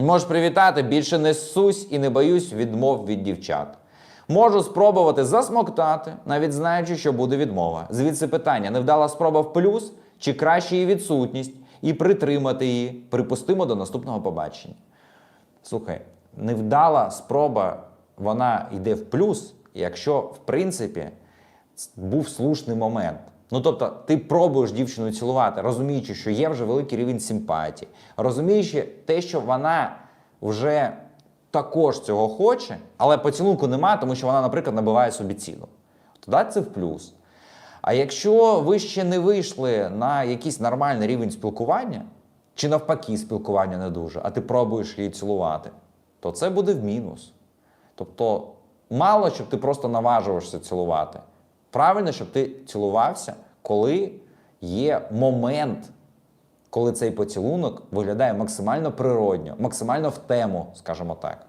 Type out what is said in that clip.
Можеш привітати, більше не ссусь і не боюсь відмов від дівчат. Можу спробувати засмоктати, навіть знаючи, що буде відмова. Звідси питання: невдала спроба в плюс чи краще її відсутність, і притримати її, припустимо до наступного побачення. Слухай, невдала спроба, вона йде в плюс, якщо в принципі був слушний момент. Ну тобто, ти пробуєш дівчину цілувати, розуміючи, що є вже великий рівень симпатії, розуміючи те, що вона вже також цього хоче, але поцілунку немає, тому що вона, наприклад, набиває собі ціну. Тоді це в плюс. А якщо ви ще не вийшли на якийсь нормальний рівень спілкування, чи навпаки, спілкування не дуже, а ти пробуєш її цілувати, то це буде в мінус. Тобто, мало щоб ти просто наважувався цілувати. Правильно, щоб ти цілувався, коли є момент, коли цей поцілунок виглядає максимально природньо, максимально в тему, скажімо так.